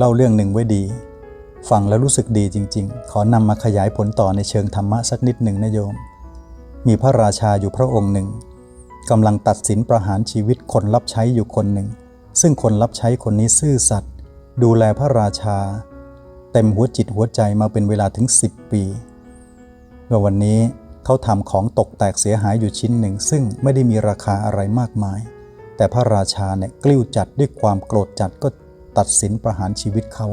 เล่าเรื่องหนึ่งไว้ดี ฟังแล้วรู้สึกดีจริง ๆ ขอนำมาขยายผลต่อในเชิงธรรมะสักนิดหนึ่งนะโยม มีพระราชาอยู่พระองค์หนึ่งกำลังตัดสินประหารชีวิตคนรับใช้อยู่คนหนึ่ง ซึ่งคนรับใช้คนนี้ซื่อสัตย์ดูแลพระราชา เต็มหัวจิตหัวใจมาเป็นเวลาถึง 10 ปีเมื่อวันนี้เขาทำของตกแตกเสียหายอยู่ชิ้นหนึ่ง ซึ่งไม่ได้มีราคาอะไรมากมาย แต่พระราชาเนี่ยกลิ้วจัดด้วยความโกรธจัดก็ ตัดสินประหารชีวิตเขา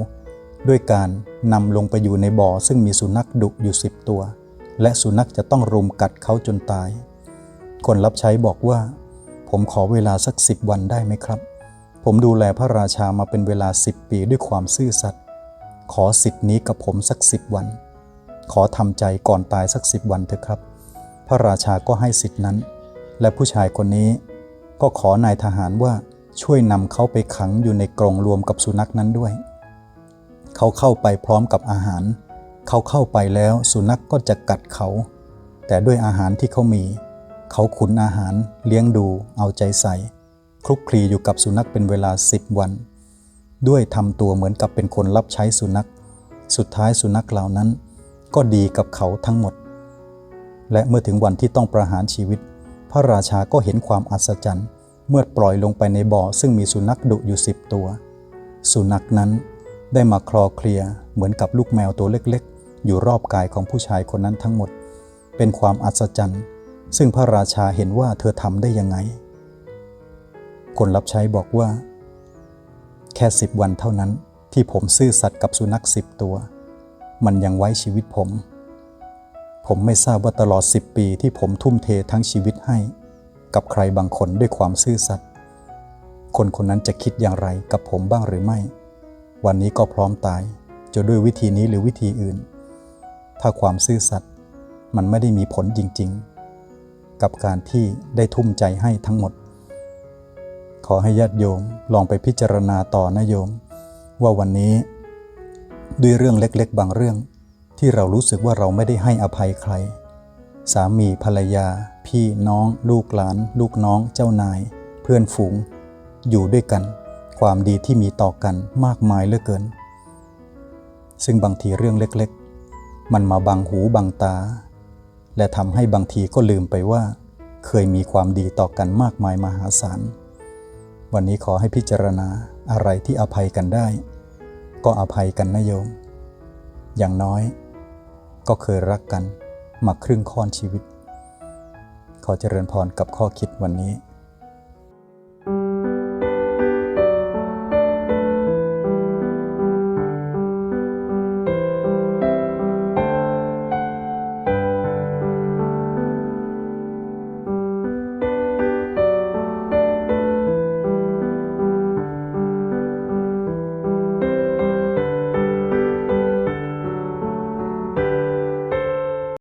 ด้วยการนำลงไปอยู่ในบ่อซึ่งมีสุนัขดุอยู่สิบตัว และสุนัขจะต้องรุมกัดเขาจนตาย คนรับใช้บอกว่า ผมขอเวลาสักสิบวันได้ไหมครับ ผมดูแลพระราชามาเป็นเวลาสิบปีด้วยความซื่อสัตย์ขอสิทธินี้กับผมสักสิบวัน ขอทำใจก่อนตายสักสิบวันเถอะครับ พระราชาก็ให้สิทธินั้น และผู้ชายคนนี้ก็ขอนายทหารว่า ช่วยนำเขาไปขังอยู่ในกรงรวมกับสุนัขนั้นด้วย เขาเข้าไปพร้อมกับอาหาร เขาเข้าไปแล้วสุนัขกก็จะกัดเขา แต่ด้วยอาหารที่เขามี เขาขุนอาหารเลี้ยงดูเอาใจใส่ คลุกคลีอยู่กับสุนัขเป็นเวลาสิบวัน ด้วยทำตัวเหมือนกับเป็นคนรับใช้สุนัข สุดท้ายสุนัขเหล่านั้น ก็ดีกับเขาทั้งหมด และเมื่อถึงวันที่ต้องประหารชีวิต พระราชาก็เห็นความอัศจรรย์ เมื่อปล่อยลงไปในบ่อซึ่งมีสุนัขดุอยู่สิบตัว สุนัขนั้นได้มาคลอเคลียเหมือนกับลูกแมวตัวเล็กๆ อยู่รอบกายของผู้ชายคนนั้นทั้งหมด เป็นความอัศจรรย์ ซึ่งพระราชาเห็นว่าเธอทำได้ยังไง คนรับใช้บอกว่า แค่สิบวันเท่านั้นที่ผมซื่อสัตย์กับสุนัขสิบตัว มันยังไว้ชีวิตผม ผมไม่ทราบว่าตลอดสิบปีที่ผมทุ่มเททั้งชีวิตให้ กับใครบางคนด้วยความซื่อสัตย์คนคนนั้นจะคิดอย่างไรกับผมบ้างหรือไม่ วันนี้ก็พร้อมตาย จะด้วยวิธีนี้หรือวิธีอื่น ถ้าความซื่อสัตย์มันไม่ได้มีผลจริง ๆ กับการที่ได้ทุ่มใจให้ทั้งหมด ขอให้ญาติโยมลองไปพิจารณาต่อนะโยม ว่าวันนี้ ด้วยเรื่องเล็กๆ บางเรื่อง ที่เรารู้สึกว่าเราไม่ได้ให้อภัยใคร สามีภรรยา พี่น้อง ลูกหลาน ลูกน้อง เจ้านาย เพื่อนฝูง อยู่ด้วยกัน ความดีที่มีต่อกันมากมายเหลือเกิน ซึ่งบางทีเรื่องเล็กๆ มันมาบังหูบังตา และทำให้บางทีก็ลืมไปว่า เคยมีความดีต่อกันมากมายมหาศาล วันนี้ขอให้พิจารณาอะไรที่อภัยกันได้ ก็อภัยกันนะโยม อย่างน้อยก็เคยรักกัน มาครึ่งค่อนชีวิต ขอเจริญพรกับข้อคิดวันนี้